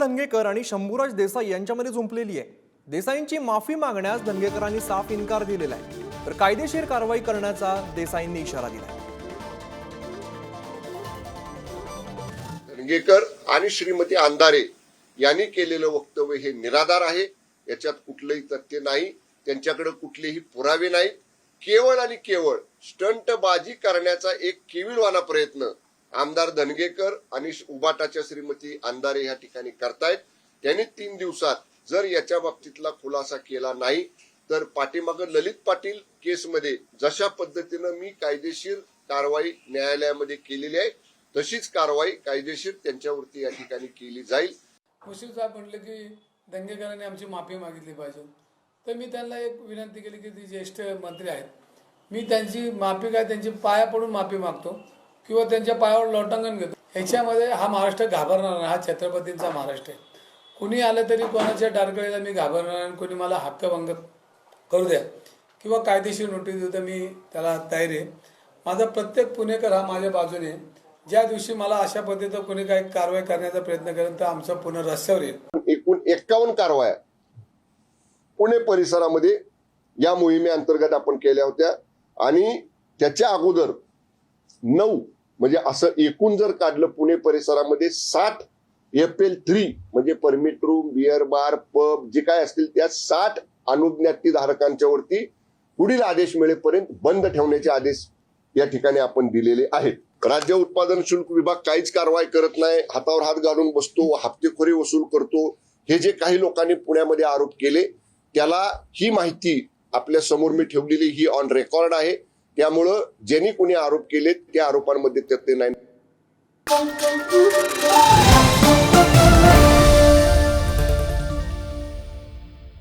धनगेकर आणि शंभूराज देसाई यांच्यामध्ये झुंपलेली आहे. देसाईंची माफी मागण्यास धनगेकरांनी साफ इन्कार दिलेला आहे. तर कायदेशीर कारवाई करण्याचा देसाईंनी इशारा दिला धनगेकर आणि श्रीमती अंधारे यांनी केलेलं वक्तव्य हे निराधार आहे. याच्यात कुठलंही तथ्य नाही. त्यांच्याकडे कुठलेही पुरावे नाहीत केवळ आणि केवळ स्टंटबाजी करण्याचा एक केविलवाना प्रयत्न आमदार धनगेकर आणि उबाटाच्या श्रीमती अंधारे या ठिकाणी करतायत. त्यांनी तीन दिवसात जर याच्या बाबतीतला खुलासा केला नाही तर पाठीमागं ललित पाटील केसमध्ये जशा पद्धतीनं मी कायदेशीर कारवाई न्यायालयामध्ये केलेली आहे तशीच कारवाई कायदेशीर त्यांच्यावरती या ठिकाणी केली जाईल. खुशी साहेब म्हटले की दंगेकरांनी आमची माफी मागितली पाहिजे. तर मी त्यांना एक विनंती केली की ते ज्येष्ठ मंत्री आहेत. मी त्यांची माफी काय त्यांची पाया पडून माफी मागतो. किंवा त्यांच्या पायावर लोटांगण घेतो. ह्याच्यामध्ये हा महाराष्ट्र घाबरणार नाही. हा छत्रपतींचा महाराष्ट्र आहे. कुणी आलं तरी कोणाच्या डारकळीला मी घाबरणार नाही आणि कोणी मला हक्कभंग करू द्या. किंवा कायदेशीर नोटीस देऊ तर मी त्याला तयार आहे. माझा प्रत्येक पुणेकर हा माझ्या बाजूने ज्या दिवशी मला अशा पद्धतीनं कोणी काही कारवाई करण्याचा प्रयत्न करेल तर आमचं पुन्हा रस्त्यावर येईल. एकूण एक्कावन्न कारवाया पुणे परिसरामध्ये या मोहिमेअंतर्गत आपण केल्या होत्या. आणि त्याच्या अगोदर नऊ म्हणजे असं एकूण जर काढलं पुणे परिसरामध्ये साठ एफ एल थ्री म्हणजे permit room beer bar pub जे काय असतील त्या साठ अनुज्ञाती धारकांच्या वरती पुढील आदेश मिळेपर्यंत बंद ठेवण्याचे आदेश या ठिकाणी आपण दिलेले आहेत. राज्य उत्पादन शुल्क विभाग काहीच कारवाई करत नाही. हातावर हात घालून बसतो हप्तेखोरी वसूल करतो. हे जे काही लोकांनी पुण्यामध्ये आरोप केले त्याला ही माहिती आपल्यासमोर मी ठेवलेली ही ऑन रेकॉर्ड आहे. त्यामुळं ज्यांनी कोणी आरोप केले त्या आरोपांमध्ये तथ्य नाही